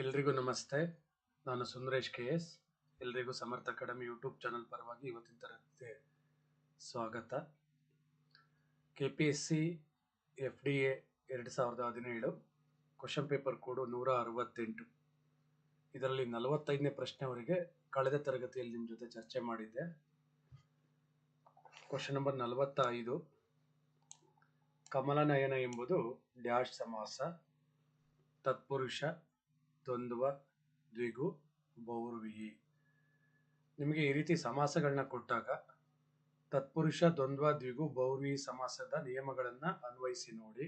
ಎಲ್ರಿಗೂ ನಮಸ್ತೆ. ನಾನು ಸುಂದರೇಶ್ ಕೆ ಎಸ್. ಎಲ್ರಿಗೂ ಸಮರ್ಥ ಅಕಾಡೆಮಿ ಯೂಟ್ಯೂಬ್ ಚಾನಲ್ ಪರವಾಗಿ ಇವತ್ತಿನ ತರಗತಿಗೆ ಸ್ವಾಗತ. K P S C F D A ಎರಡು ಸಾವಿರದ ಹದಿನೇಳು, ಕ್ವಶನ್ ಪೇಪರ್ ಕೋಡು ನೂರ ಅರವತ್ತೆಂಟು. ಇದರಲ್ಲಿ ನಲವತ್ತೈದನೇ ಪ್ರಶ್ನೆವರೆಗೆ ಕಳೆದ ತರಗತಿಯಲ್ಲಿ ನಿಮ್ಮ ಜೊತೆ ಚರ್ಚೆ ಮಾಡಿದ್ದೆ. ಕ್ವಶನ್ ನಂಬರ್ ನಲವತ್ತೈದು, ಕಮಲನಯನ ಎಂಬುದು ಡ್ಯಾಶ್ ಸಮಾಸ, ತತ್ಪುರುಷ ದ್ವಂದ್ವ ದ್ವಿಗು ಬಹುರ್ವಿ ನಿಮಗೆ ಈ ರೀತಿ ಸಮಾಸಗಳನ್ನ ಕೊಟ್ಟಾಗ ತತ್ಪುರುಷ ದ್ವಂದ್ವ ದ್ವಿಗು ಬೌರ್ವಿ ಸಮಾಸದ ನಿಯಮಗಳನ್ನ ಅನ್ವಯಿಸಿ ನೋಡಿ.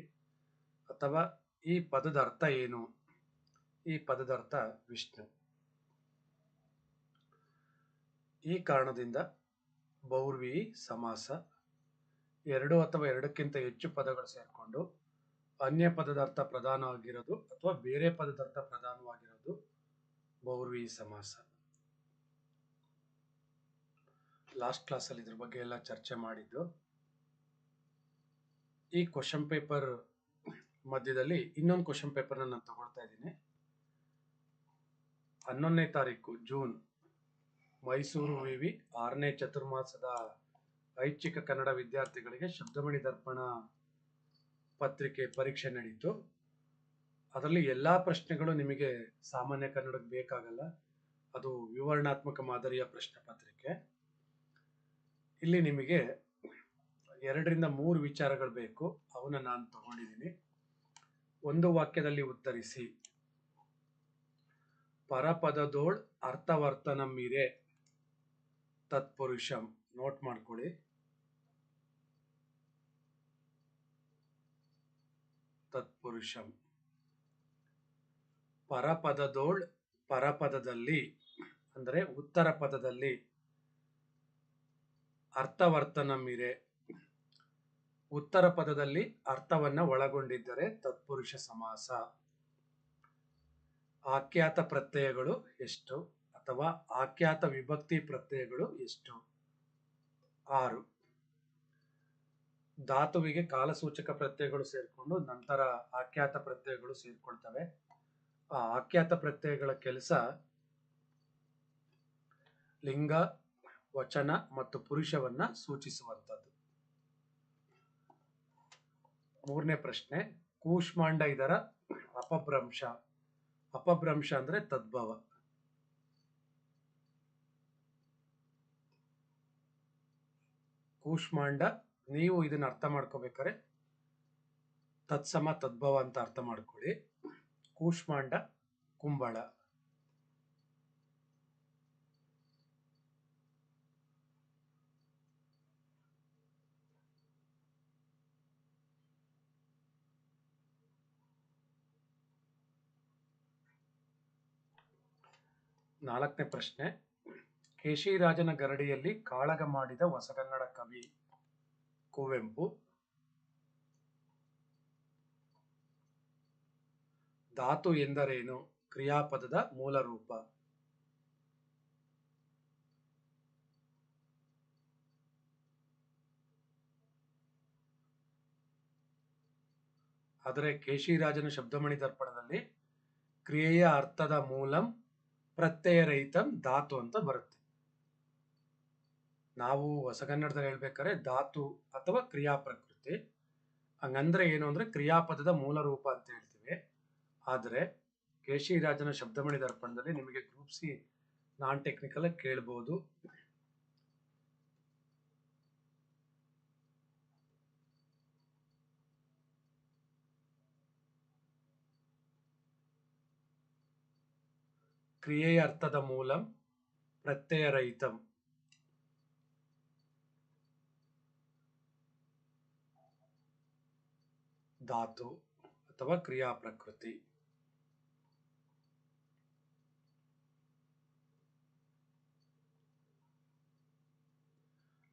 ಅಥವಾ ಈ ಪದದ ಅರ್ಥ ಏನು? ಈ ಪದದ ಅರ್ಥ ವಿಷ್ಣು. ಈ ಕಾರಣದಿಂದ ಬೌರ್ವಿ ಸಮಾಸ ಎರಡು ಅಥವಾ ಎರಡಕ್ಕಿಂತ ಹೆಚ್ಚು ಪದಗಳು ಸೇರಿಕೊಂಡು ಅನ್ಯ ಪದದ ಅರ್ಥ ಪ್ರಧಾನವಾಗಿರೋದು ಅಥವಾ ಬೇರೆ ಪದದ ಅರ್ಥ ಪ್ರಧಾನವಾಗಿರೋದು ಬೌರ್ವಿ ಸಮಾಸ. ಲಾಸ್ಟ್ ಕ್ಲಾಸಲ್ಲಿ ಇದ್ರ ಬಗ್ಗೆ ಎಲ್ಲ ಚರ್ಚೆ ಮಾಡಿದ್ದು. ಈ ಕ್ವಶನ್ ಪೇಪರ್ ಮಧ್ಯದಲ್ಲಿ ಇನ್ನೊಂದು ಕ್ವಶನ್ ಪೇಪರ್ನ ನಾನು ತಗೊಳ್ತಾ ಇದ್ದೀನಿ. ಹನ್ನೊಂದನೇ ತಾರೀಕು, ಜೂನ್, ಮೈಸೂರು ವಿವಿ ಆರನೇ ಚತುರ್ಮಾಸದ ಐಚ್ಛಿಕ ಕನ್ನಡ ವಿದ್ಯಾರ್ಥಿಗಳಿಗೆ ಶಬ್ದಮಣಿ ದರ್ಪಣ ಪತ್ರಿಕೆ ಪರೀಕ್ಷೆ ನಡೀತು. ಅದರಲ್ಲಿ ಎಲ್ಲ ಪ್ರಶ್ನೆಗಳು ನಿಮಗೆ ಸಾಮಾನ್ಯ ಕನ್ನಡಕ್ಕೆ ಬೇಕಾಗಲ್ಲ. ಅದು ವಿವರಣಾತ್ಮಕ ಮಾದರಿಯ ಪ್ರಶ್ನೆ ಪತ್ರಿಕೆ. ಇಲ್ಲಿ ನಿಮಗೆ ಎರಡರಿಂದ ಮೂರು ವಿಚಾರಗಳು ಬೇಕು. ಅವನ್ನ ನಾನು ತಗೊಂಡಿದ್ದೀನಿ ಒಂದು ವಾಕ್ಯದಲ್ಲಿ ಉತ್ತರಿಸಿ. ಪರಪದದೋಳ್ ಅರ್ಥವರ್ತನ ಮೀರೆ ತತ್ಪುರುಷಂ. ನೋಟ್ ಮಾಡ್ಕೊಳ್ಳಿ. ತತ್ಪುರುಷಂ. ಪರಪದದೋಳ್ ಪರಪದದಲ್ಲಿ, ಅಂದರೆ ಉತ್ತರ ಪದದಲ್ಲಿ ಅರ್ಥವರ್ತನ ಮೀರೆ ಉತ್ತರ ಪದದಲ್ಲಿ ಅರ್ಥವನ್ನ ಒಳಗೊಂಡಿದ್ದರೆ ತತ್ಪುರುಷ ಸಮಾಸ. ಆಖ್ಯಾತ ಪ್ರತ್ಯಯಗಳು ಎಷ್ಟು ಅಥವಾ ಆಖ್ಯಾತ ವಿಭಕ್ತಿ ಪ್ರತ್ಯಯಗಳು ಎಷ್ಟು? ಆರು. ಧಾತುವಿಗೆ ಕಾಲಸೂಚಕ ಪ್ರತ್ಯಯಗಳು ಸೇರಿಕೊಂಡು ನಂತರ ಆಖ್ಯಾತ ಪ್ರತ್ಯಯಗಳು ಸೇರಿಕೊಳ್ತವೆ. ಆ ಆಖ್ಯಾತ ಪ್ರತ್ಯಯಗಳ ಕೆಲಸ ಲಿಂಗ, ವಚನ ಮತ್ತು ಪುರುಷವನ್ನ ಸೂಚಿಸುವಂಥದ್ದು. ಮೂರನೇ ಪ್ರಶ್ನೆ, ಕೂಷ್ಮಾಂಡ ಇದರ ಅಪಭ್ರಂಶ. ಅಪಭ್ರಂಶ ಅಂದ್ರೆ ತದ್ಭವ. ಕೂಷ್ಮಾಂಡ ನೀವು ಇದನ್ನ ಅರ್ಥ ಮಾಡ್ಕೋಬೇಕಾರೆ ತತ್ಸಮ ತದ್ಭವ ಅಂತ ಅರ್ಥ ಮಾಡ್ಕೊಳ್ಳಿ. ಕೂಷ್ಮಾಂಡ ಕುಂಬಳ. ನಾಲ್ಕನೇ ಪ್ರಶ್ನೆ, ಕೇಶಿರಾಜನ ಗರಡಿಯಲ್ಲಿ ಕಾಳಗ ಮಾಡಿದ ಹೊಸಗನ್ನಡ ಕವಿ. ಕುವೆಂಪು. ಧಾತು ಎಂದರೇನು? ಕ್ರಿಯಾಪದದ ಮೂಲ ರೂಪ. ಆದರೆ ಕೇಶಿರಾಜನ ಶಬ್ದಮಣಿ ದರ್ಪಣದಲ್ಲಿ ಕ್ರಿಯೆಯ ಅರ್ಥದ ಮೂಲಂ ಪ್ರತ್ಯಯ ರಹಿತಂ ಧಾತು ಅಂತ ಬರುತ್ತೆ. ನಾವು ಹೊಸಗನ್ನಡದಲ್ಲಿ ಹೇಳ್ಬೇಕಾದ್ರೆ ಧಾತು ಅಥವಾ ಕ್ರಿಯಾ ಪ್ರಕೃತಿ. ಹಂಗಂದ್ರೆ ಏನು ಅಂದ್ರೆ ಕ್ರಿಯಾಪದದ ಮೂಲ ರೂಪ ಅಂತ ಹೇಳ್ತೀವಿ. ಆದರೆ ಕೇಶಿರಾಜನ ಶಬ್ದಮಣಿ ದರ್ಪಣದಲ್ಲಿ ನಿಮಗೆ ಗ್ರೂಪ್ ಸಿ ನಾನ್ ಟೆಕ್ನಿಕಲ್ ಕೇಳಬಹುದು ಕ್ರಿಯೆಯ ಅರ್ಥದ ಮೂಲಂ ಪ್ರತ್ಯಯ ರಹಿತಂ ಧಾತು ಅಥವಾ ಕ್ರಿಯಾ ಪ್ರಕೃತಿ.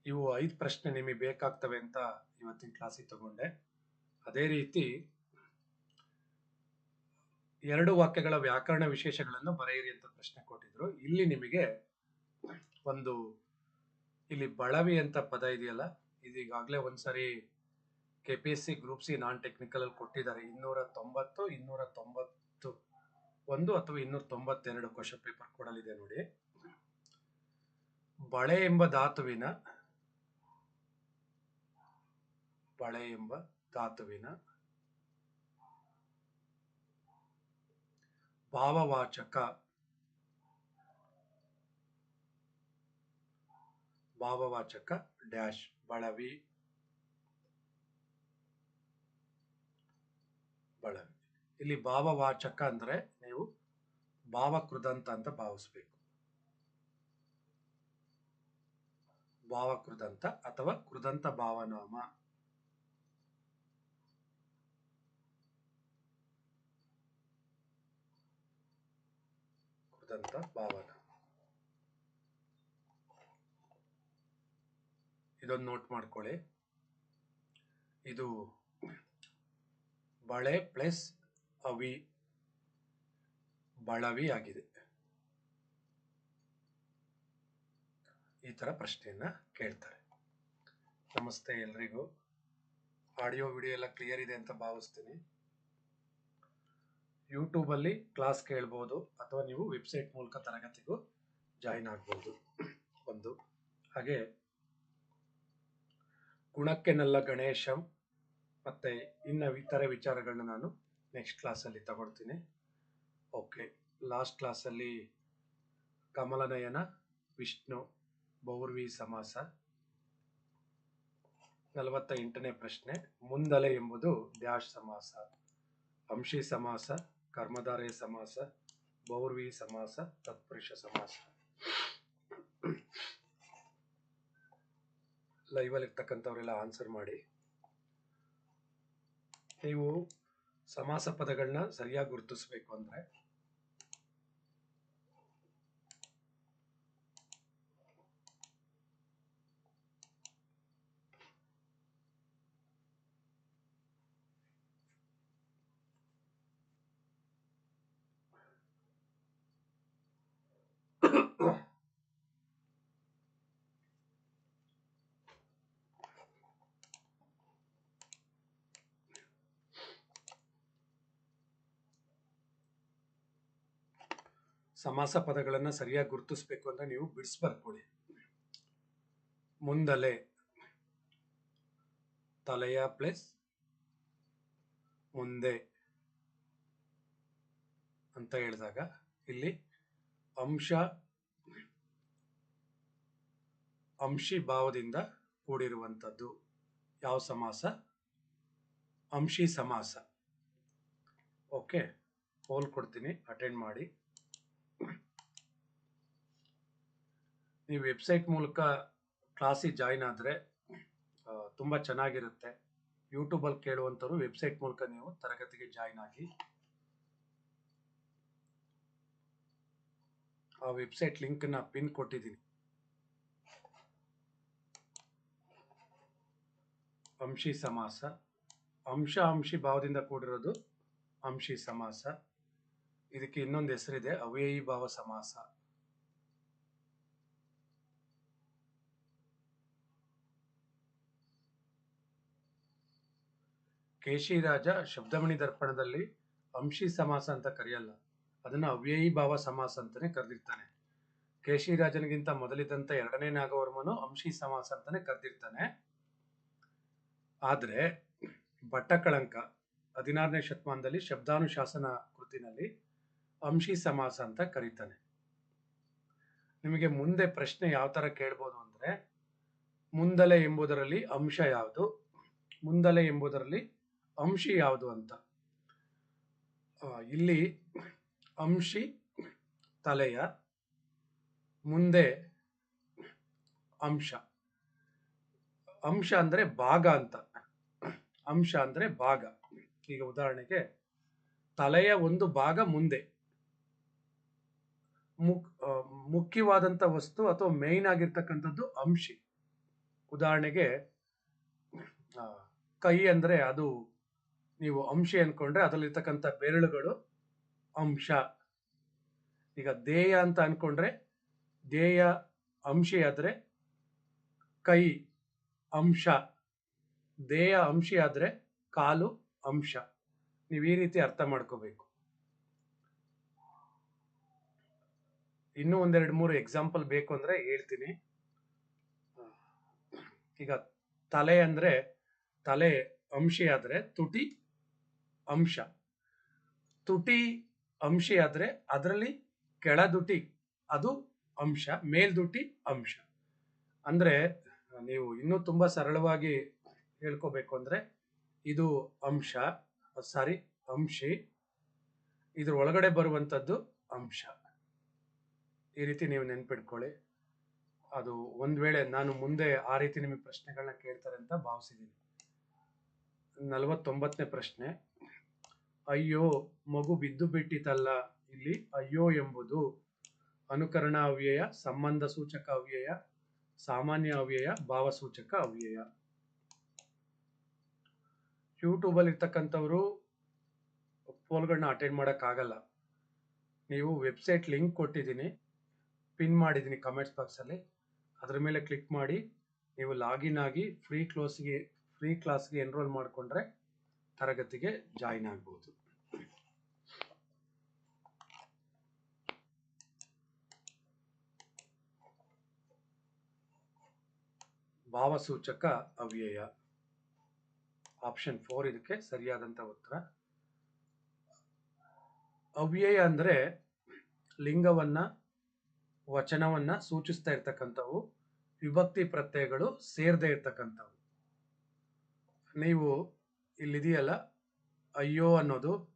ಇವು ಐದು ಪ್ರಶ್ನೆ ನಿಮಗೆ ಬೇಕಾಗ್ತವೆ ಅಂತ ಇವತ್ತಿನ ಕ್ಲಾಸಿಗೆ ತಗೊಂಡೆ. ಅದೇ ರೀತಿ ಎರಡು ವಾಕ್ಯಗಳ ವ್ಯಾಕರಣ ವಿಶೇಷಗಳನ್ನು ಬರೆಯಿರಿ ಅಂತ ಪ್ರಶ್ನೆ ಕೊಟ್ಟಿದ್ರು. ಇಲ್ಲಿ ನಿಮಗೆ ಒಂದು, ಇಲ್ಲಿ ಬಳವಿ ಅಂತ ಪದ ಇದೆಯಲ್ಲ, ಇದೀಗಾಗಲೇ ಒಂದ್ಸರಿ K P S C group C non technical ಅಲ್ಲಿ ಕೊಟ್ಟಿದ್ದಾರೆ. ಇನ್ನೂರ ತೊಂಬತ್ತು ಇನ್ನೂರ ತೊಂಬತ್ತು ಒಂದು ಅಥವಾ ಇನ್ನೂರ ತೊಂಬತ್ತೆರಡು ಕ್ವಶನ್ ಪೇಪರ್ ಕೊಡಲಿದೆ ನೋಡಿ. ಬಳೆ ಎಂಬ ಧಾತುವಿನ, ಬಳೆ ಎಂಬ ಧಾತುವಿನ ಭಾವವಾಚಕ ಭಾವವಾಚಕ ಡ್ಯಾಶ್ ಬಳವಿ. ಬಳವಿ ಇಲ್ಲಿ ಭಾವವಾಚಕ ಅಂದ್ರೆ ನೀವು ಭಾವಕೃದಂತ ಅಂತ ಭಾವಿಸ್ಬೇಕು. ಭಾವಕೃದಂತ ಅಥವಾ ಕೃದಂತ ಭಾವನಾಮ. ಕೃದಂತ ಭಾವನಾಮ. ಇದೊಂದು ನೋಟ್ ಮಾಡ್ಕೊಳ್ಳಿ. ಇದು ಬಳೆ ಪ್ಲಸ್ ಅವಿ ಬಳವಿ ಆಗಿದೆ. ಈ ತರ ಪ್ರಶ್ನೆಯನ್ನ ಕೇಳ್ತಾರೆ. ನಮಸ್ತೆ ಎಲ್ರಿಗೂ. ಆಡಿಯೋ, ವಿಡಿಯೋ ಎಲ್ಲ ಕ್ಲಿಯರ್ ಇದೆ ಅಂತ ಭಾವಿಸ್ತೀನಿ. ಯೂಟ್ಯೂಬಲ್ಲಿ ಕ್ಲಾಸ್ ಕೇಳ್ಬೋದು ಅಥವಾ ನೀವು ವೆಬ್ಸೈಟ್ ಮೂಲಕ ತರಗತಿಗೂ ಜಾಯಿನ್ ಆಗ್ಬೋದು. ಒಂದು ಹಾಗೆ ಗುಣಕ್ಕೆನಲ್ಲ ಗಣೇಶಂ ಮತ್ತೆ ಇನ್ನು ಇತರೆ ವಿಚಾರಗಳನ್ನ ನಾನು ನೆಕ್ಸ್ಟ್ ಕ್ಲಾಸಲ್ಲಿ ತಗೊಳ್ತೀನಿ. ಓಕೆ ಲಾಸ್ಟ್ ಕ್ಲಾಸಲ್ಲಿ ಕಮಲನಯನ, ವಿಷ್ಣು, ಬೌರ್ವಿ ಸಮಾಸ. ನಲವತ್ತ ಎಂಟನೇ ಪ್ರಶ್ನೆ, ಮುಂದಲೆ ಎಂಬುದು ಡ್ಯಾಶ್ ಸಮಾಸ. ಅಂಶಿ ಸಮಾಸ, ಕರ್ಮಧಾರೆ ಸಮಾಸ, ಬೌರ್ವಿ ಸಮಾಸ, ತತ್ಪುರುಷ ಸಮಾಸ. ಲೈವಲ್ಲಿರ್ತಕ್ಕಂಥವರೆಲ್ಲ ಆನ್ಸರ್ ಮಾಡಿ. ನೀವು ಸಮಾಸ ಪದಗಳನ್ನ ಸರಿಯಾಗಿ ಗುರುತಿಸಬೇಕು ಅಂದ್ರೆ ಸಮಾಸ ಪದಗಳನ್ನು ಸರಿಯಾಗಿ ಗುರುತಿಸ್ಬೇಕು ಅಂತ ನೀವು ಬಿಡಿಸ್ ಬರ್ಕೊಳ್ಳಿ ಮುಂದಲೆ ತಲೆಯ ಪ್ಲಸ್ ಮುಂದೆ ಅಂತ ಹೇಳಿದಾಗ ಇಲ್ಲಿ ಅಂಶ ಅಂಶಿ ಭಾವದಿಂದ ಕೂಡಿರುವಂಥದ್ದು. ಯಾವ ಸಮಾಸ? ಅಂಶಿ ಸಮಾಸ. ಓಕೆ ಹೋಲ್ ಕೊಡ್ತೀನಿ ಅಟೆಂಡ್ ಮಾಡಿ. ನೀವು ವೆಬ್ಸೈಟ್ ಮೂಲಕ ಕ್ಲಾಸಿಗೆ ಜಾಯ್ನ್ ಆದರೆ ತುಂಬ ಚೆನ್ನಾಗಿರುತ್ತೆ. ಯೂಟ್ಯೂಬಲ್ಲಿ ಕೇಳುವಂಥವ್ರು ವೆಬ್ಸೈಟ್ ಮೂಲಕ ನೀವು ತರಗತಿಗೆ ಜಾಯ್ನ್ ಆಗಿ, ಆ ವೆಬ್ಸೈಟ್ ಲಿಂಕನ್ನ ಪಿನ್ ಕೊಟ್ಟಿದ್ದೀನಿ. ಅಂಶಿ ಸಮಾಸ. ಅಂಶ ಅಂಶಿ ಭಾವದಿಂದ ಕೂಡಿರೋದು ಅಂಶಿ ಸಮಾಸ. ಇದಕ್ಕೆ ಇನ್ನೊಂದು ಹೆಸರಿದೆ, ಅವ್ಯಯಿ ಭಾವ ಸಮಾಸ. ಕೇಶಿರಾಜ ಶಬ್ದಮಣಿ ದರ್ಪಣದಲ್ಲಿ ಅಂಶಿ ಸಮಾಸ ಅಂತ ಕರೆಯಲ್ಲ, ಅದನ್ನ ಅವ್ಯಯಿ ಭಾವ ಸಮಾಸ ಅಂತಲೇ ಕರೆದಿರ್ತಾನೆ. ಕೇಶಿರಾಜನಿಗಿಂತ ಮೊದಲಿದ್ದಂತ ಎರಡನೇ ನಾಗವರ್ಮನು ಅಂಶಿ ಸಮಾಸ ಅಂತಲೇ ಕರೆದಿರ್ತಾನೆ. ಆದರೆ ಭಟ್ಟಕಳಂಕ ಹದಿನಾರನೇ ಶತಮಾನದಲ್ಲಿ ಶಬ್ದಾನುಶಾಸನ ಕೃತಿನಲ್ಲಿ ಅಂಶಿ ಸಮಾಸ ಅಂತ ಕರೀತಾನೆ. ನಿಮಗೆ ಮುಂದೆ ಪ್ರಶ್ನೆ ಯಾವ ತರ ಕೇಳ್ಬೋದು ಅಂದ್ರೆ, ಮುಂದಲೆ ಎಂಬುದರಲ್ಲಿ ಅಂಶ ಯಾವುದು, ಮುಂದಲೆ ಎಂಬುದರಲ್ಲಿ ಅಂಶಿ ಯಾವುದು ಅಂತ? ಇಲ್ಲಿ ಅಂಶಿ ತಲೆಯ ಮುಂದೆ ಅಂಶ. ಅಂಶ ಅಂದ್ರೆ ಭಾಗ ಅಂತ. ಅಂಶ ಅಂದ್ರೆ ಭಾಗ. ಈಗ ಉದಾಹರಣೆಗೆ ತಲೆಯ ಒಂದು ಭಾಗ ಮುಂದೆ. ಮುಖ್ ಮುಖ್ಯವಾದಂಥ ವಸ್ತು ಅಥವಾ ಮೇಯ್ನ್ ಆಗಿರ್ತಕ್ಕಂಥದ್ದು ಅಂಶಿ. ಉದಾಹರಣೆಗೆ ಕೈ ಅಂದ್ರೆ ಅದು ನೀವು ಅಂಶ ಅನ್ಕೊಂಡ್ರೆ ಅದರಲ್ಲಿರ್ತಕ್ಕಂಥ ಬೆರಳುಗಳು ಅಂಶ. ಈಗ ದೇಯ ಅಂತ ಅನ್ಕೊಂಡ್ರೆ ದೇಯ ಅಂಶಿ ಆದರೆ ಕೈ ಅಂಶ. ದೇಯ ಅಂಶಿ ಆದರೆ ಕಾಲು ಅಂಶ. ನೀವು ಈ ರೀತಿ ಅರ್ಥ ಮಾಡ್ಕೋಬೇಕು. ಇನ್ನೂ ಒಂದೆರಡು ಮೂರು ಎಕ್ಸಾಂಪಲ್ ಬೇಕು ಅಂದ್ರೆ ಹೇಳ್ತೀನಿ. ಈಗ ತಲೆ ಅಂದ್ರೆ ತಲೆ ಅಂಶಿ ಆದರೆ ತುಟಿ ಅಂಶ. ತುಟಿ ಅಂಶಿ ಆದರೆ ಅದರಲ್ಲಿ ಕೆಳದುಟಿ ಅದು ಅಂಶ, ಮೇಲ್ದುಟಿ ಅಂಶ. ಅಂದರೆ ನೀವು ಇನ್ನೂ ತುಂಬ ಸರಳವಾಗಿ ಹೇಳ್ಕೋಬೇಕು ಅಂದರೆ ಇದು ಅಂಶ, ಸಾರಿ, ಅಂಶಿ. ಇದ್ರ ಒಳಗಡೆ ಬರುವಂಥದ್ದು ಅಂಶ. ಈ ರೀತಿ ನೀವು ನೆನ್ಪಿಟ್ಕೊಳ್ಳಿ. ಅದು ಒಂದ್ ವೇಳೆ ನಾನು ಮುಂದೆ ಆ ರೀತಿ ನಿಮಗೆ ಪ್ರಶ್ನೆಗಳನ್ನ ಕೇಳ್ತಾರೆ ಅಂತ ಭಾವಿಸಿದ್ದೀನಿ. ನಲವತ್ತೊಂಬತ್ತನೇ ಪ್ರಶ್ನೆ. ಅಯ್ಯೋ, ಮಗು ಬಿದ್ದು ಬಿಟ್ಟಿತಲ್ಲ ಇಲ್ಲಿ? ಅಯ್ಯೋ ಎಂಬುದು ಅನುಕರಣ ಅವ್ಯಯ, ಸಂಬಂಧ ಸೂಚಕ ಅವ್ಯಯ, ಸಾಮಾನ್ಯ ಅವ್ಯಯ ಭಾವಸೂಚಕ ಅವ್ಯಯ. ಯೂಟ್ಯೂಬಲ್ಲಿ ಇರ್ತಕ್ಕಂಥವ್ರು ಪೋಲ್ಗಳನ್ನ ಅಟೆಂಡ್ ಮಾಡೋಕ್ಕಾಗಲ್ಲ ನೀವು ವೆಬ್ಸೈಟ್ ಲಿಂಕ್ ಕೊಟ್ಟಿದ್ದೀನಿ, ಪಿನ್ ಮಾಡಿದ್ದೀನಿ ಕಮೆಂಟ್ಸ್ ಬಾಕ್ಸಲ್ಲಿ. ಅದ್ರ ಮೇಲೆ ಕ್ಲಿಕ್ ಮಾಡಿ, ನೀವು ಲಾಗಿನ್ ಆಗಿ ಫ್ರೀ ಕ್ಲೋಸ್ಗೆ, ಫ್ರೀ ಕ್ಲಾಸ್ಗೆ ಎನ್ರೋಲ್ ಮಾಡಿಕೊಂಡ್ರೆ ತರಗತಿಗೆ ಜಾಯಿನ್ ಆಗ್ಬೋದು. ಭಾವಸೂಚಕ ಅವ್ಯಯ. ಆಪ್ಷನ್ ಫೋರ್ ಇದಕ್ಕೆ ಸರಿಯಾದಂತ ಉತ್ತರ. ಅವ್ಯಯ ಅಂದ್ರೆ ಲಿಂಗವನ್ನ, ವಚನವನ್ನ ಸೂಚಿಸ್ತಾ ಇರ್ತಕ್ಕಂಥವು, ವಿಭಕ್ತಿ ಪ್ರತ್ಯಯಗಳು ಸೇರದೇ ಇರ್ತಕ್ಕಂಥವು. ನೀವು ಇಲ್ಲಿದೆಯಲ್ಲ? ಅಯ್ಯೋ ಅನ್ನೋದು.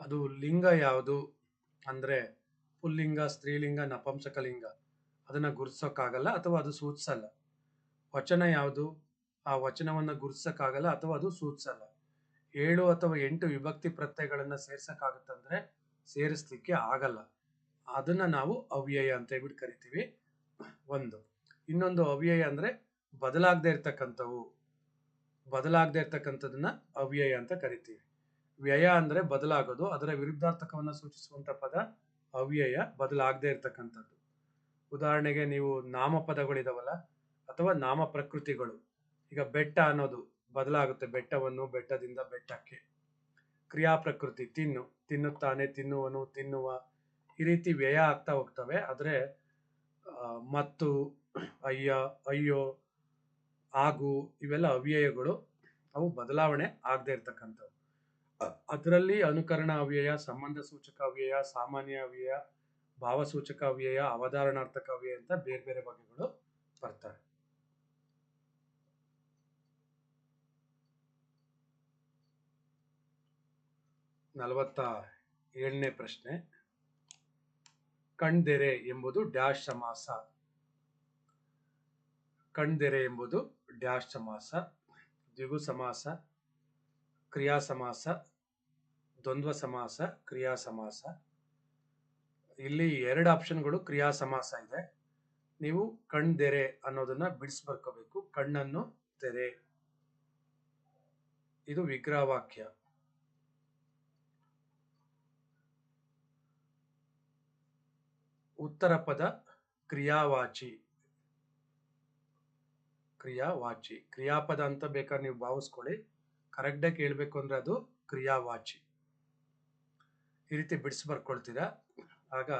ಅದು ಲಿಂಗ ಯಾವುದು? ಅಂದ್ರೆ ಪುಲ್ಲಿಂಗ, ಸ್ತ್ರೀಲಿಂಗ, ನಪಂಸಕಲಿಂಗ. ಅದನ್ನ ಗುರುತಿಸೋಕ್ಕಾಗಲ್ಲ ಅಥವಾ ಅದು ಸೂಚಿಸಲ್ಲ ವಚನ ಯಾವುದು? ಆ ವಚನವನ್ನ ಗುರುತಿಸಕ್ಕಾಗಲ್ಲ ಅಥವಾ ಅದು ಸೂಚಿಸಲ್ಲ ಏಳು ಅಥವಾ ಎಂಟು ವಿಭಕ್ತಿ ಪ್ರತ್ಯಯಗಳನ್ನ ಸೇರ್ಸಕ್ಕಾಗತ್ತಂದ್ರೆ ಸೇರಿಸ್ಲಿಕ್ಕೆ ಆಗಲ್ಲ. ಅದನ್ನ ನಾವು ಅವ್ಯಯ ಅಂತ ಹೇಳ್ಬಿಟ್ಟು ಕರಿತೀವಿ. ಒಂದು. ಇನ್ನೊಂದು ಅವ್ಯಯ ಅಂದ್ರೆ ಬದಲಾಗದೆ ಇರ್ತಕ್ಕಂಥವು. ಬದಲಾಗದೆ ಇರ್ತಕ್ಕಂಥದ್ದನ್ನ ಅವ್ಯಯ ಅಂತ ಕರಿತೀವಿ. ವ್ಯಯ ಅಂದ್ರೆ ಬದಲಾಗೋದು, ಅದರ ವಿರುದ್ಧಾರ್ಥಕವನ್ನ ಸೂಚಿಸುವಂತ ಪದ ಅವ್ಯಯ, ಬದಲಾಗದೇ ಇರ್ತಕ್ಕಂಥದ್ದು. ಉದಾಹರಣೆಗೆ ನೀವು ನಾಮಪದಗಳಿದಾವಲ್ಲ, ಅಥವಾ ನಾಮ ಪ್ರಕೃತಿಗಳು ಈಗ ಬೆಟ್ಟ ಅನ್ನೋದು ಬದಲಾಗುತ್ತೆ, ಬೆಟ್ಟವನ್ನು, ಬೆಟ್ಟದಿಂದ ಬೆಟ್ಟಕ್ಕೆ. ಕ್ರಿಯಾ ಪ್ರಕೃತಿ ತಿನ್ನು. ತಿನ್ನುತ್ತಾನೆ, ತಿನ್ನುವನು, ತಿನ್ನುವ. ಈ ರೀತಿ ವ್ಯಯ ಆಗ್ತಾ ಹೋಗ್ತವೆ, ಆದರೆ ಮತ್ತು, ಅಯ್ಯ, ಅಯ್ಯೋ ಆಗು ಇವೆಲ್ಲ ಅವ್ಯಯಗಳು, ಅವು ಬದಲಾವಣೆ ಆಗದೆ ಇರ್ತಕ್ಕಂಥವು. ಅದರಲ್ಲಿ ಅನುಕರಣ ಅವ್ಯಯ, ಸಂಬಂಧ ಸೂಚಕ ಅವ್ಯಯ, ಸಾಮಾನ್ಯ ಅವ್ಯಯ ಭಾವಸೂಚಕ ಅವ್ಯಯ, ಅವಧಾರಣಾರ್ಥಕ ಅವ್ಯಯ ಅಂತ ಬೇರೆ ಬೇರೆ ಬಗೆಗಳು ಬರ್ತವೆ. ನಲವತ್ತ ಏಳನೇ ಪ್ರಶ್ನೆ. ಕಣ್ದೆರೆ ಎಂಬುದು ಡ್ಯಾಶ್ ಸಮಾಸ. ಕಣ್ದೆರೆ ಎಂಬುದು ಡ್ಯಾಶ್ ಸಮಾಸ ದ್ವಿಗು ಸಮಾಸ ಕ್ರಿಯಾ ಸಮಾಸ ದ್ವಂದ್ವ ಸಮಾಸ ಕ್ರಿಯಾ ಸಮಾಸ ಇಲ್ಲಿ ಎರಡು ಆಪ್ಷನ್ಗಳು ಕ್ರಿಯಾ ಸಮಾಸ ಇದೆ. ನೀವು ಕಣ್ದೆರೆ ಅನ್ನೋದನ್ನ ಬಿಡಿಸ್ಬರ್ಕೋಬೇಕು ಕಣ್ಣನ್ನು ತೆರೆ. ಇದು ವಿಗ್ರಹ ವಾಕ್ಯ ಉತ್ತರ ಪದ ಕ್ರಿಯಾವಾಚಿ. ಕ್ರಿಯಾವಾಚಿ ಕ್ರಿಯಾಪದ ಅಂತ ಬೇಕಾದ್ರೆ ನೀವು ಭಾವಿಸ್ಕೊಳ್ಳಿ. ಕರೆಕ್ಟಾಗಿ ಹೇಳ್ಬೇಕು ಅಂದ್ರೆ ಅದು ಕ್ರಿಯಾವಾಚಿ ಈ ರೀತಿ ಬಿಡಿಸಿ ಬರ್ಕೊಳ್ತೀರಾ? ಆಗ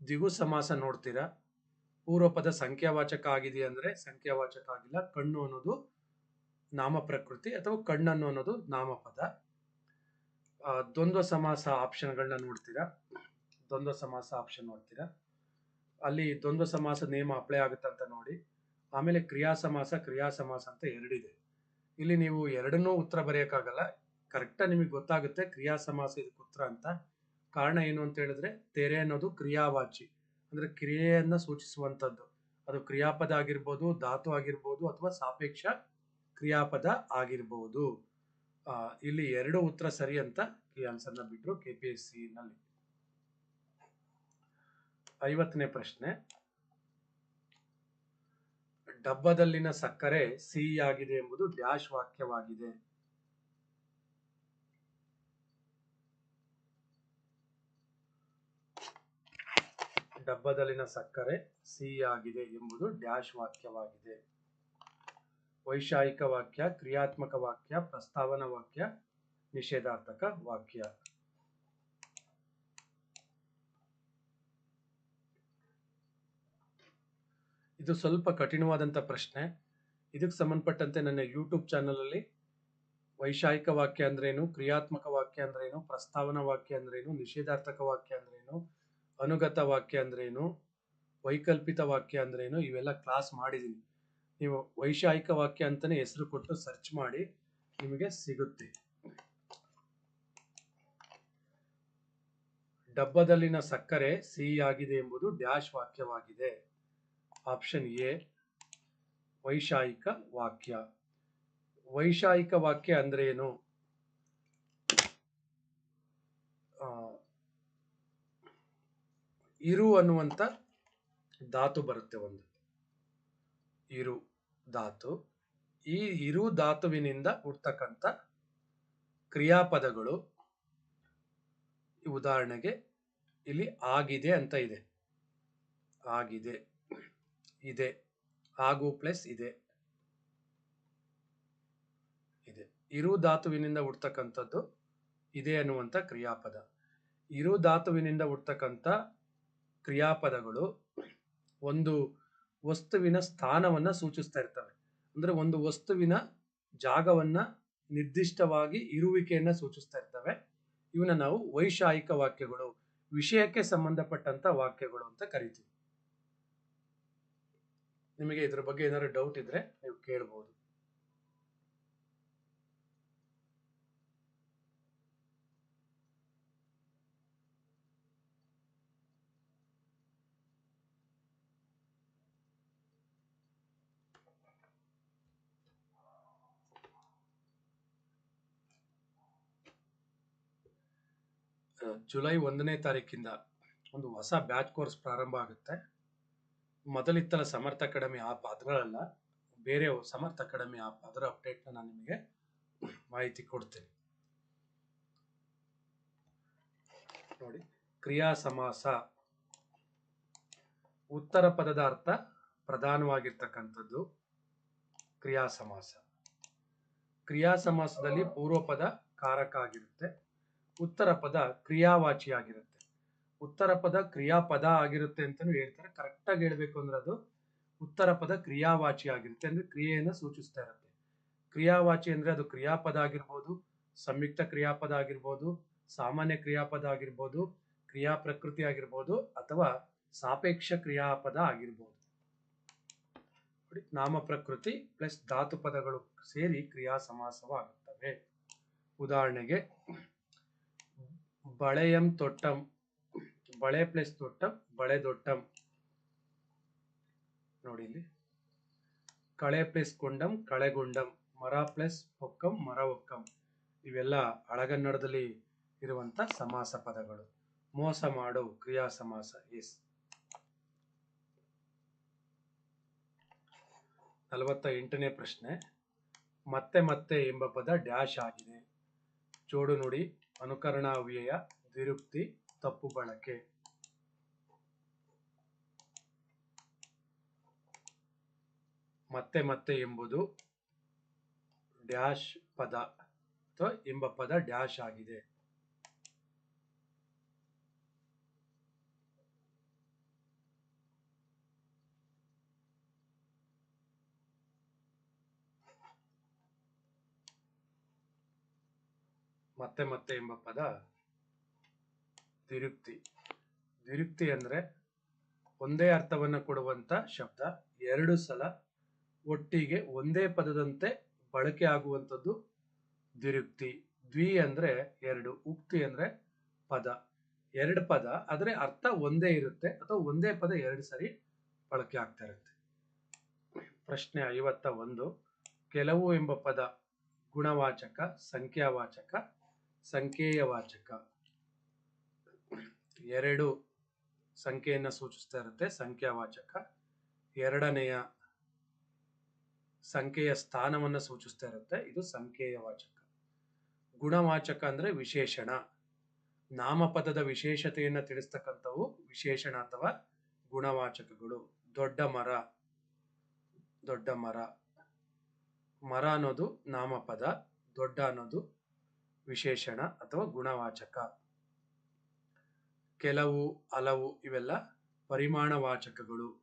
ದ್ವಿಗು ಸಮಾಸ ನೋಡ್ತೀರಾ? ಪೂರ್ವ ಪದ ಸಂಖ್ಯಾವಾಚಕ ಆಗಿದೆ ಅಂದ್ರೆ ಸಂಖ್ಯಾವಾಚಕ ಆಗಿಲ್ಲ. ಕಣ್ಣು ಅನ್ನೋದು ನಾಮ ಪ್ರಕೃತಿ ಅಥವಾ ಕಣ್ಣನ್ನು ಅನ್ನೋದು ನಾಮಪದ. ದ್ವಂದ್ವ ಸಮಾಸ ಆಪ್ಷನ್ಗಳನ್ನ ನೋಡ್ತೀರಾ? ದ್ವಂದ್ವ ಸಮಾಸ ಆಪ್ಷನ್ ನೋಡ್ತೀರಾ? ಅಲ್ಲಿ ದ್ವಂದ್ವ ಸಮಾಸ ನಿಯಮ ಅಪ್ಲೈ ಆಗುತ್ತೆ ಅಂತ ನೋಡಿ. ಆಮೇಲೆ ಕ್ರಿಯಾ ಸಮಾಸ ಕ್ರಿಯಾ ಸಮಾಸ ಅಂತ ಎರಡಿದೆ. ಇಲ್ಲಿ ನೀವು ಎರಡನ್ನೂ ಉತ್ತರ ಬರೆಯೋಕ್ಕಾಗಲ್ಲ. ಕರೆಕ್ಟಾಗಿ ನಿಮಗೆ ಗೊತ್ತಾಗುತ್ತೆ ಕ್ರಿಯಾ ಸಮಾಸ ಇದಕ್ಕೆ ಉತ್ತರ ಅಂತ. ಕಾರಣ ಏನು ಅಂತ ಹೇಳಿದ್ರೆ ತೆರೆ ಅನ್ನೋದು ಕ್ರಿಯಾವಾಚಿ. ಅಂದ್ರೆ ಕ್ರಿಯೆಯನ್ನು ಸೂಚಿಸುವಂಥದ್ದು. ಅದು ಕ್ರಿಯಾಪದ ಆಗಿರ್ಬೋದು, ಧಾತು ಆಗಿರ್ಬೋದು ಅಥವಾ ಸಾಪೇಕ್ಷ ಕ್ರಿಯಾಪದ ಆಗಿರ್ಬೋದು. ಇಲ್ಲಿ ಎರಡು ಉತ್ತರ ಸರಿ ಅಂತ ಈ ಆನ್ಸರ್ನ ಬಿಟ್ರು ಕೆ ಪಿ ಎಸ್ ಸಿ ನಲ್ಲಿ. ಐವತ್ತನೇ ಪ್ರಶ್ನೆ. ಡಬ್ಬದಲ್ಲಿನ ಸಕ್ಕರೆ ಸಿಹಿಯಾಗಿದೆ ಎಂಬುದು ಡ್ಯಾಶ್ ವಾಕ್ಯವಾಗಿದೆ. ಡಬ್ಬದಲ್ಲಿನ ಸಕ್ಕರೆ ಸಿಹಿಯಾಗಿದೆ ಎಂಬುದು ಡ್ಯಾಶ್ ವಾಕ್ಯವಾಗಿದೆ. ವೈಶಾಯಿಕ ವಾಕ್ಯ, ಕ್ರಿಯಾತ್ಮಕ ವಾಕ್ಯ, ಪ್ರಸ್ತಾವನಾ ವಾಕ್ಯ, ನಿಷೇಧಾರ್ಥಕ ವಾಕ್ಯ. ಇದು ಸ್ವಲ್ಪ ಕಠಿಣವಾದಂಥ ಪ್ರಶ್ನೆ. ಇದಕ್ಕೆ ಸಂಬಂಧಪಟ್ಟಂತೆ ನನ್ನ ಯೂಟ್ಯೂಬ್ ಚಾನಲಲ್ಲಿ ವೈಷಾಯಿಕ ವಾಕ್ಯ ಅಂದ್ರೇನು, ಕ್ರಿಯಾತ್ಮಕ ವಾಕ್ಯ ಅಂದ್ರೇನು, ಪ್ರಸ್ತಾವನಾ ವಾಕ್ಯ ಅಂದ್ರೇನು, ನಿಷೇಧಾರ್ಥಕ ವಾಕ್ಯ ಅಂದ್ರೇನು, ಅನುಗತ ವಾಕ್ಯ ಅಂದ್ರೇನು, ವೈಕಲ್ಪಿತ ವಾಕ್ಯ ಅಂದ್ರೇನು, ಇವೆಲ್ಲ ಕ್ಲಾಸ್ ಮಾಡಿದ್ದೀನಿ. ನೀವು ವೈಷಾಯಿಕ ವಾಕ್ಯ ಅಂತಲೇ ಹೆಸರು ಕೊಟ್ಟು ಸರ್ಚ್ ಮಾಡಿ ನಿಮಗೆ ಸಿಗುತ್ತೆ. ಡಬ್ಬದಲ್ಲಿನ ಸಕ್ಕರೆ ಸಿಹಿಯಾಗಿದೆ ಎಂಬುದು ಡ್ಯಾಶ್ ವಾಕ್ಯವಾಗಿದೆ. ಆಪ್ಷನ್ ಎ ವೈಶಾಯಿಕ ವಾಕ್ಯ. ವೈಶಾಯಿಕ ವಾಕ್ಯ ಅಂದ್ರೆ ಏನು? ಇರು ಅನ್ನುವಂಥ ಧಾತು ಬರುತ್ತೆ ಒಂದು. ಇರು ಧಾತು. ಈ ಇರು ಧಾತುವಿನಿಂದ ಹುಡ್ತಕ್ಕಂಥ ಕ್ರಿಯಾಪದಗಳು ಉದಾಹರಣೆಗೆ ಇಲ್ಲಿ ಆಗಿದೆ ಅಂತ ಇದೆ. ಆಗಿದೆ. ಇದೆ. ಹಾಗೂ ಪ್ಲಸ್ ಇದೆ. ಇದೆ. ಇರು ಧಾತುವಿನಿಂದ ಹುಡ್ತಕ್ಕಂಥದ್ದು ಇದೆ ಅನ್ನುವಂಥ ಕ್ರಿಯಾಪದ. ಇರು ಧಾತುವಿನಿಂದ ಹುಡ್ತಕ್ಕಂಥ ಕ್ರಿಯಾಪದಗಳು ಒಂದು ವಸ್ತುವಿನ ಸ್ಥಾನವನ್ನ ಸೂಚಿಸ್ತಾ ಇರ್ತವೆ. ಅಂದ್ರೆ ಒಂದು ವಸ್ತುವಿನ ಜಾಗವನ್ನ ನಿರ್ದಿಷ್ಟವಾಗಿ ಇರುವಿಕೆಯನ್ನ ಸೂಚಿಸ್ತಾ ಇರ್ತವೆ. ಇವನ್ನ ನಾವು ವೈಶಾಯಿಕ ವಾಕ್ಯಗಳು, ವಿಷಯಕ್ಕೆ ಸಂಬಂಧಪಟ್ಟಂತ ವಾಕ್ಯಗಳು ಅಂತ ಕರಿತೀವಿ. ನಿಮಗೆ ಇದರ ಬಗ್ಗೆ ಏನಾದ್ರು ಡೌಟ್ ಇದ್ರೆ ನೀವು ಕೇಳಬಹುದು ಜುಲೈ ಒಂದನೇ ತಾರೀಕಿಂದ ಒಂದು ಹೊಸ ಬ್ಯಾಚ್ ಕೋರ್ಸ್ ಪ್ರಾರಂಭ ಆಗುತ್ತೆ. ಮೊದಲಿತ್ತಲ ಸಮರ್ಥ ಅಕಾಡೆಮಿ ಆಪ್ ಅದರಲ್ಲ, ಬೇರೆ ಸಮರ್ಥ ಅಕಾಡೆಮಿ ಆಪ್ ಅದರ ಅಪ್ಡೇಟ್ನ ನಾನು ನಿಮಗೆ ಮಾಹಿತಿ ಕೊಡ್ತೇನೆ. ನೋಡಿ, ಕ್ರಿಯಾ ಸಮಾಸ. ಉತ್ತರ ಪದದ ಅರ್ಥ ಪ್ರಧಾನವಾಗಿರ್ತಕ್ಕಂಥದ್ದು. ಕ್ರಿಯಾ ಸಮಾಸ. ಕ್ರಿಯಾ ಸಮಾಸದಲ್ಲಿ ಪೂರ್ವ ಪದ ಕಾರಕ ಆಗಿರುತ್ತೆ. ಉತ್ತರ ಪದ ಕ್ರಿಯಾವಾಚಿ ಆಗಿರುತ್ತೆ ಉತ್ತರ ಪದ ಕ್ರಿಯಾಪದ ಆಗಿರುತ್ತೆ ಅಂತಲೂ ಹೇಳ್ತಾರೆ. ಕರೆಕ್ಟಾಗಿ ಹೇಳ್ಬೇಕು ಅಂದ್ರೆ ಅದು ಉತ್ತರ ಪದ ಕ್ರಿಯಾವಾಚಿ ಆಗಿರುತ್ತೆ. ಅಂದ್ರೆ ಕ್ರಿಯೆಯನ್ನು ಸೂಚಿಸ್ತಾ ಇರುತ್ತೆ. ಕ್ರಿಯಾವಾಚಿ ಅಂದ್ರೆ ಅದು ಕ್ರಿಯಾಪದ ಆಗಿರ್ಬೋದು, ಸಂಯುಕ್ತ ಕ್ರಿಯಾಪದ ಆಗಿರ್ಬೋದು, ಸಾಮಾನ್ಯ ಕ್ರಿಯಾಪದ ಆಗಿರ್ಬೋದು, ಕ್ರಿಯಾ ಪ್ರಕೃತಿ ಆಗಿರ್ಬೋದು ಅಥವಾ ಸಾಪೇಕ್ಷ ಕ್ರಿಯಾಪದ ಆಗಿರ್ಬೋದು. ನಾಮ ಪ್ರಕೃತಿ ಪ್ಲಸ್ ಧಾತು ಪದಗಳು ಸೇರಿ ಕ್ರಿಯಾ ಸಮಾಸವಾಗುತ್ತವೆ. ಉದಾಹರಣೆಗೆ, ಬಳೆಯಂ ತೊಟ್ಟಂ ಬಳೆ ಪ್ಲಸ್ ದೊಡ್ಡ, ಬಳೆ ದೊಟ್ಟಂ ನೋಡಿ ಇಲ್ಲಿ. ಕಳೆ ಪ್ಲಸ್ ಕೊಂಡಂ ಕಳೆಗೊಂಡಂ ಮರ ಪ್ಲಸ್ ಒಕ್ಕಂ ಮರ ಒಕ್ಕಂ. ಇವೆಲ್ಲ ಹಳಗನ್ನಡದಲ್ಲಿ ಇರುವಂತ ಸಮಾಸ ಪದಗಳು. ಮೋಸ ಮಾಡು, ಕ್ರಿಯಾ ಸಮಾಸ, ಎಸ್. ನಲವತ್ತ ಎಂಟನೇ ಪ್ರಶ್ನೆ. ಮತ್ತೆ ಮತ್ತೆ ಎಂಬ ಪದ ಡ್ಯಾಶ್ ಆಗಿದೆ. ಜೋಡು ನುಡಿ ಅನುಕರಣಾ ಅವ್ಯಯ ದ್ವಿರುಕ್ತಿ ತಪ್ಪು ಬಳಕೆ. ಮತ್ತೆ ಮತ್ತೆ ಎಂಬುದು ಡ್ಯಾಶ್ ಪದ ಅಥವಾ ಎಂಬ ಪದ ಡ್ಯಾಶ್ ಆಗಿದೆ. ಮತ್ತೆ ಮತ್ತೆ ಎಂಬ ಪದ ದ್ವಿರುಕ್ತಿ. ದ್ವಿರುಕ್ತಿ ಅಂದ್ರೆ ಒಂದೇ ಅರ್ಥವನ್ನ ಕೊಡುವಂತ ಶಬ್ದ. ಎರಡು ಸಲ ಒಟ್ಟಿಗೆ ಒಂದೇ ಪದದಂತೆ ಬಳಕೆ ಆಗುವಂಥದ್ದು ದ್ವಿರುಕ್ತಿ. ದ್ವಿ ಅಂದ್ರೆ ಎರಡು, ಉಕ್ತಿ ಅಂದ್ರೆ ಪದ. ಎರಡು ಪದ ಆದರೆ ಅರ್ಥ ಒಂದೇ ಇರುತ್ತೆ, ಅಥವಾ ಒಂದೇ ಪದ ಎರಡು ಸರಿ ಬಳಕೆ ಆಗ್ತಾ ಇರುತ್ತೆ. ಪ್ರಶ್ನೆ ಐವತ್ತ ಒಂದು. ಕೆಲವು ಎಂಬ ಪದ ಗುಣವಾಚಕ, ಸಂಖ್ಯಾವಾಚಕ ಸಂಖ್ಯೇಯವಾಚಕ ಎರಡು ಸಂಖ್ಯೆಯನ್ನು ಸೂಚಿಸ್ತಾ ಇರುತ್ತೆ. ಸಂಖ್ಯಾವಾಚಕ. ಎರಡನೆಯ ಸಂಖ್ಯೆಯ ಸ್ಥಾನವನ್ನು ಸೂಚಿಸ್ತಾ ಇರುತ್ತೆ. ಇದು ಸಂಖ್ಯೆಯ ವಾಚಕ. ಗುಣವಾಚಕ ಅಂದ್ರೆ ವಿಶೇಷಣ. ನಾಮಪದದ ವಿಶೇಷತೆಯನ್ನು ತಿಳಿಸ್ತಕ್ಕಂಥವು ವಿಶೇಷಣ ಅಥವಾ ಗುಣವಾಚಕಗಳು. ದೊಡ್ಡ ಮರ. ದೊಡ್ಡ ಮರ. ಮರ ಅನ್ನೋದು ನಾಮಪದ. ದೊಡ್ಡ ಅನ್ನೋದು ವಿಶೇಷಣ ಅಥವಾ ಗುಣವಾಚಕ. ಕೆಲವು ಹಲವು ಇವೆಲ್ಲ ಪರಿಮಾಣವಾಚಕಗಳು.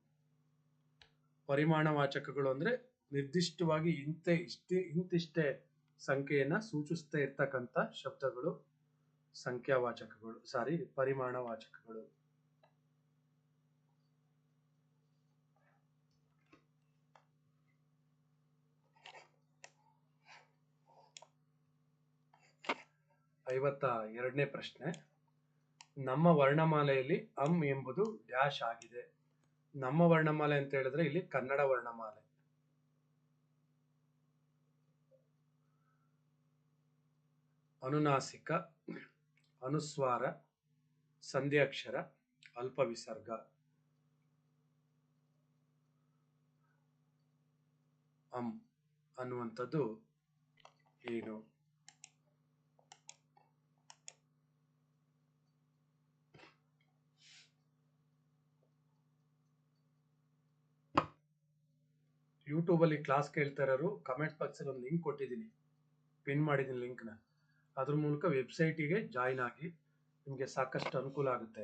ಪರಿಮಾಣವಾಚಕಗಳು ಅಂದ್ರೆ ನಿರ್ದಿಷ್ಟವಾಗಿ ಇಂತೆ ಇಷ್ಟೇ, ಇಂತಿಷ್ಟೇ ಸಂಖ್ಯೆಯನ್ನ ಸೂಚಿಸ್ತಾ ಇರ್ತಕ್ಕಂಥ ಶಬ್ದಗಳು, ಸಂಖ್ಯಾವಾಚಕಗಳು, ಸಾರಿ, ಪರಿಮಾಣವಾಚಕಗಳು. ಐವತ್ತ ಎರಡನೇ ಪ್ರಶ್ನೆ. ನಮ್ಮ ವರ್ಣಮಾಲೆಯಲ್ಲಿ ಅಂ ಎಂಬುದು ಡ್ಯಾಶ್ ಆಗಿದೆ. ನಮ್ಮ ವರ್ಣಮಾಲೆ ಅಂತ ಹೇಳಿದ್ರೆ ಇಲ್ಲಿ ಕನ್ನಡ ವರ್ಣಮಾಲೆ. ಅನುನಾಸಿಕ, ಅನುಸ್ವಾರ, ಸಂಧ್ಯಾಕ್ಷರ ಅಲ್ಪ ವಿಸರ್ಗ ಅಂ ಅನ್ನುವಂಥದ್ದು ಏನು? ಯೂಟ್ಯೂಬ್ ಅಲ್ಲಿ ಕ್ಲಾಸ್ ಕೇಳ್ತಾ ಇರೋರು ಕಮೆಂಟ್ ಬಾಕ್ಸ್ ಅಲ್ಲಿ ಒಂದು ಲಿಂಕ್ ಕೊಟ್ಟಿದ್ದೀನಿ. ಪಿನ್ ಮಾಡಿದ್ದೀನಿ ಲಿಂಕ್ನ ಅದ್ರ ಮೂಲಕ ವೆಬ್ಸೈಟಿಗೆ ಜಾಯಿನ್ ಆಗಿ ನಿಮಗೆ ಸಾಕಷ್ಟು ಅನುಕೂಲ ಆಗುತ್ತೆ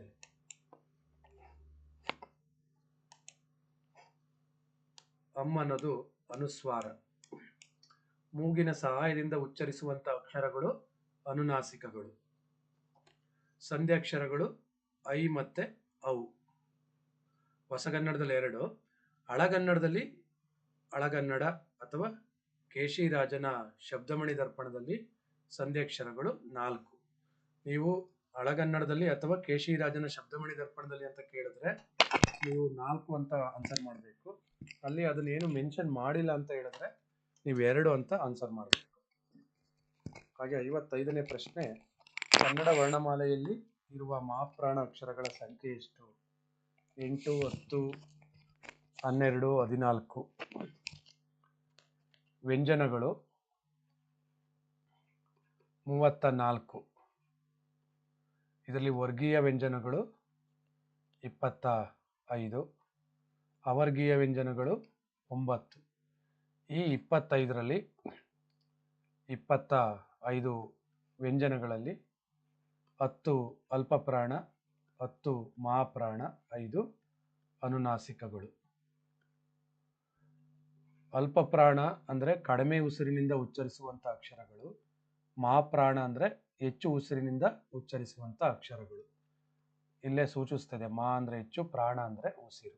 ಅಮ್ಮ ಅಮ್ ಅನ್ನೋದು ಅನುಸ್ವಾರ. ಮೂಗಿನ ಸಹಾಯದಿಂದ ಉಚ್ಚರಿಸುವಂತ ಅಕ್ಷರಗಳು ಅನುನಾಸಿಕಗಳು. ಸಂಧ್ಯಾಕ್ಷರಗಳು ಐ ಮತ್ತೆ ಔ. ಹೊಸಗನ್ನಡದಲ್ಲಿ ಎರಡು, ಹಳಗನ್ನಡದಲ್ಲಿ ಹಳಗನ್ನಡ ಅಥವಾ ಕೇಶಿರಾಜನ ಶಬ್ದಮಣಿ ದರ್ಪಣದಲ್ಲಿ ಸಂಧ್ಯಾಕ್ಷರಗಳು ನಾಲ್ಕು. ನೀವು ಅಳಗನ್ನಡದಲ್ಲಿ ಅಥವಾ ಕೇಶಿರಾಜನ ಶಬ್ದಮಣಿ ದರ್ಪಣದಲ್ಲಿ ಅಂತ ಕೇಳಿದ್ರೆ ನೀವು ನಾಲ್ಕು ಅಂತ ಆನ್ಸರ್ ಮಾಡಬೇಕು. ಅಲ್ಲಿ ಅದನ್ನ ಏನು ಮೆನ್ಷನ್ ಮಾಡಿಲ್ಲ ಅಂತ ಹೇಳಿದ್ರೆ ನೀವು ಎರಡು ಅಂತ ಆನ್ಸರ್ ಮಾಡಬೇಕು. ಹಾಗೆ ಐವತ್ತೈದನೇ ಪ್ರಶ್ನೆ, ಕನ್ನಡ ವರ್ಣಮಾಲೆಯಲ್ಲಿ ಇರುವ ಮಹಾಪ್ರಾಣ ಅಕ್ಷರಗಳ ಸಂಖ್ಯೆ ಎಷ್ಟು? ಎಂಟು, ಹತ್ತು, ಹನ್ನೆರಡು, ಹದಿನಾಲ್ಕು. ವ್ಯಂಜನಗಳು. ಮೂವತ್ತ ನಾಲ್ಕು. ಇದರಲ್ಲಿ ವರ್ಗೀಯ ವ್ಯಂಜನಗಳು ಇಪ್ಪತ್ತ ಐದು. ಅವರ್ಗೀಯ ವ್ಯಂಜನಗಳು ಒಂಬತ್ತು. ಈ ಇಪ್ಪತ್ತೈದರಲ್ಲಿ ಇಪ್ಪತ್ತ ಐದು ವ್ಯಂಜನಗಳಲ್ಲಿ ಹತ್ತು ಅಲ್ಪಪ್ರಾಣ, ಹತ್ತು ಮಹಾಪ್ರಾಣ, ಐದು ಅನುನಾಸಿಕಗಳು. ಅಲ್ಪಪ್ರಾಣ ಅಂದರೆ ಕಡಿಮೆ ಉಸಿರಿನಿಂದ ಉಚ್ಚರಿಸುವಂಥ ಅಕ್ಷರಗಳು, ಮಹಾಪ್ರಾಣ ಅಂದರೆ ಹೆಚ್ಚು ಉಸಿರಿನಿಂದ ಉಚ್ಚರಿಸುವಂಥ ಅಕ್ಷರಗಳು. ಇಲ್ಲೇ ಸೂಚಿಸ್ತದೆ, ಮಾ ಅಂದರೆ ಹೆಚ್ಚು, ಪ್ರಾಣ ಅಂದರೆ ಉಸಿರು.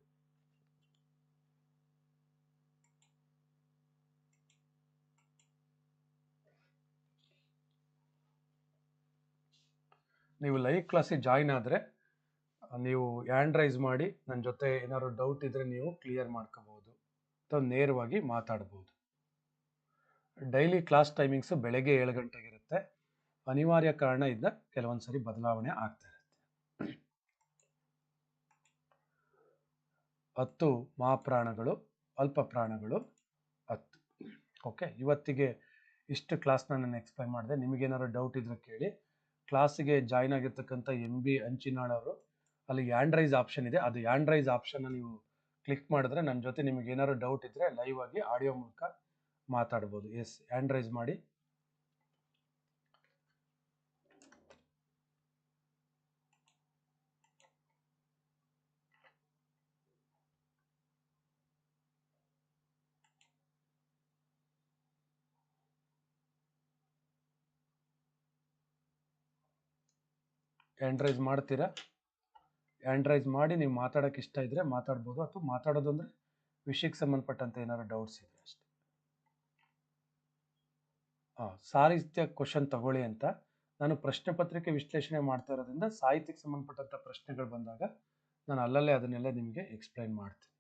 ನೀವು ಲೈವ್ ಕ್ಲಾಸಿಗೆ ಜಾಯಿನ್ ಆದರೆ, ನೀವು ಹ್ಯಾಂಡ್ ರೈಸ್ ಮಾಡಿ ನನ್ನ ಜೊತೆ ಏನಾದ್ರು ಡೌಟ್ ಇದ್ದರೆ ನೀವು ಕ್ಲಿಯರ್ ಮಾಡ್ಕೋಬೋದು ಅಥವಾ ನೇರವಾಗಿ ಮಾತಾಡ್ಬೋದು. ಡೈಲಿ ಕ್ಲಾಸ್ ಟೈಮಿಂಗ್ಸ್ ಬೆಳಗ್ಗೆ ಏಳು ಗಂಟೆಗಿರುತ್ತೆ. ಅನಿವಾರ್ಯ ಕಾರಣ ಇದ್ದ ಕೆಲವೊಂದು ಸರಿ ಬದಲಾವಣೆ ಆಗ್ತಾ ಇರುತ್ತೆ. ಹತ್ತು ಮಹಾಪ್ರಾಣಗಳು ಅಲ್ಪ ಪ್ರಾಣಗಳು, ಹತ್ತು. ಓಕೆ, ಇವತ್ತಿಗೆ ಇಷ್ಟು ಕ್ಲಾಸ್ನ ನಾನು ಎಕ್ಸ್ಪ್ಲೈನ್ ಮಾಡಿದೆ. ನಿಮಗೇನಾದ್ರು ಡೌಟ್ ಇದ್ರೆ ಕೇಳಿ. ಕ್ಲಾಸಿಗೆ ಜಾಯ್ನ್ ಆಗಿರ್ತಕ್ಕಂಥ ಎಂ ಬಿ ಅಂಚಿನಾಳ್ ಅವರು, ಅಲ್ಲಿ ಆ್ಯಂಡ್ರೈಸ್ ಆಪ್ಷನ್ ಇದೆ. ಅದು ಆ್ಯಂಡ್ರೈಸ್ ಆಪ್ಷನ್ನ ನೀವು ಕ್ಲಿಕ್ ಮಾಡಿದ್ರೆ ನನ್ನ ಜೊತೆ ನಿಮಗೆ ಏನಾದ್ರು ಡೌಟ್ ಇದ್ದರೆ ಲೈವ್ ಆಗಿ ಆಡಿಯೋ ಮೂಲಕ ಮಾತಾಡ್ಬೋದು. ಎಸ್ ಹ್ಯಾಂಡ್ ರೈಸ್ ಮಾಡಿ. ಹ್ಯಾಂಡ್ ಮಾಡ್ತೀರಾ? ಹ್ಯಾಂಡ್ ರೈಸ್ ಮಾಡಿ ನೀವು ಮಾತಾಡೋಕೆ ಇಷ್ಟ ಇದ್ದರೆ ಮಾತಾಡ್ಬೋದು ಅಥವಾ ಮಾತಾಡೋದು ಅಂದರೆ ವಿಷಯಕ್ಕೆ ಸಂಬಂಧಪಟ್ಟಂತೆ ಏನಾದ್ರು ಡೌಟ್ಸ್ ಇದೆ ಅಷ್ಟೇ. ಹಾಂ ಸಾಹಿತ್ಯ ಕ್ವಶನ್ ತಗೊಳ್ಳಿ ಅಂತ. ನಾನು ಪ್ರಶ್ನೆ ಪತ್ರಿಕೆ ವಿಶ್ಲೇಷಣೆ ಮಾಡ್ತಾ ಇರೋದ್ರಿಂದ ಸಾಹಿತ್ಯಕ್ಕೆ ಸಂಬಂಧಪಟ್ಟಂಥ ಪ್ರಶ್ನೆಗಳು ಬಂದಾಗ ನಾನು ಅಲ್ಲಲ್ಲೇ ಅದನ್ನೆಲ್ಲ ನಿಮಗೆ ಎಕ್ಸ್ಪ್ಲೈನ್ ಮಾಡ್ತೀನಿ.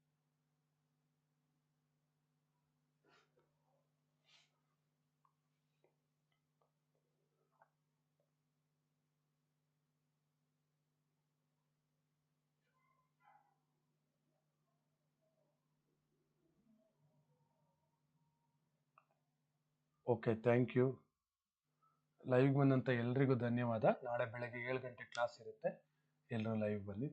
ಓಕೆ ಥ್ಯಾಂಕ್ ಯು ಲೈವ್ಗೆ ಬಂದಂಥ ಎಲ್ರಿಗೂ ಧನ್ಯವಾದ. ನಾಳೆ ಬೆಳಗ್ಗೆ ಏಳು ಗಂಟೆ ಕ್ಲಾಸ್ ಇರುತ್ತೆ. ಎಲ್ಲರೂ ಲೈವ್ ಬನ್ನಿ.